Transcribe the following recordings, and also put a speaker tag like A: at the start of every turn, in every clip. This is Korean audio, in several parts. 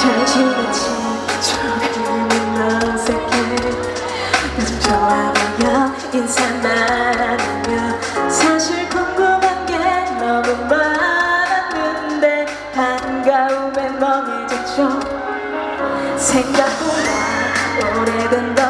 A: 현실같이 좋아하는 너 어색해 요즘 좋아하며 인사만 하면 사실 궁금한 게 너무 많았는데 반가움에 멍해졌죠 생각보다 오래된다.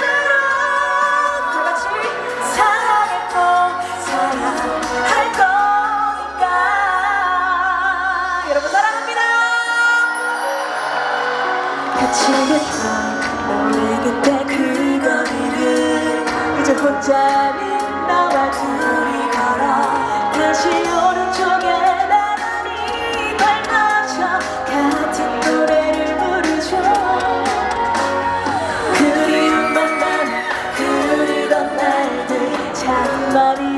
A: 걷던 우리 그때 그 거리를. 이제 혼자인 나와 둘이 걸어 다시 오른쪽에 나란히 밟아쳐 같은 노래를 부르죠. 그리운 만남 그리던 날들. 참 많이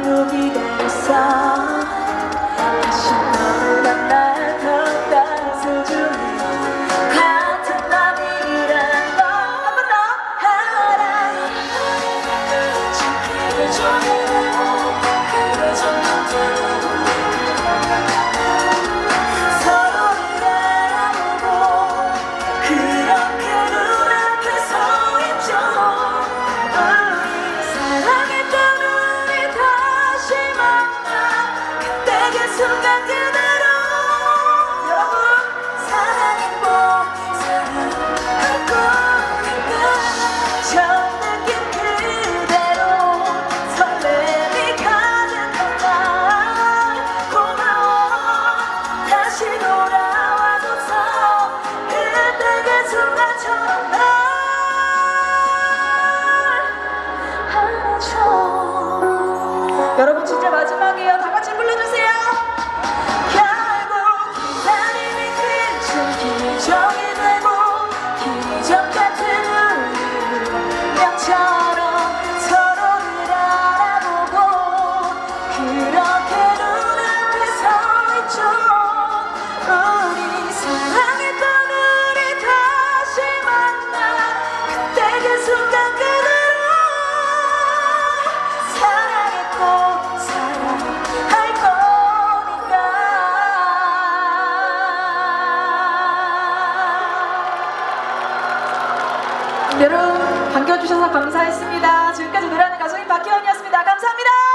A: 서 여러분 진짜 마지막이에요. 다 같이 불러주세요 여러분 반겨주셔서 감사했습니다. 지금까지 노래하는 가수인 박희원이었습니다. 감사합니다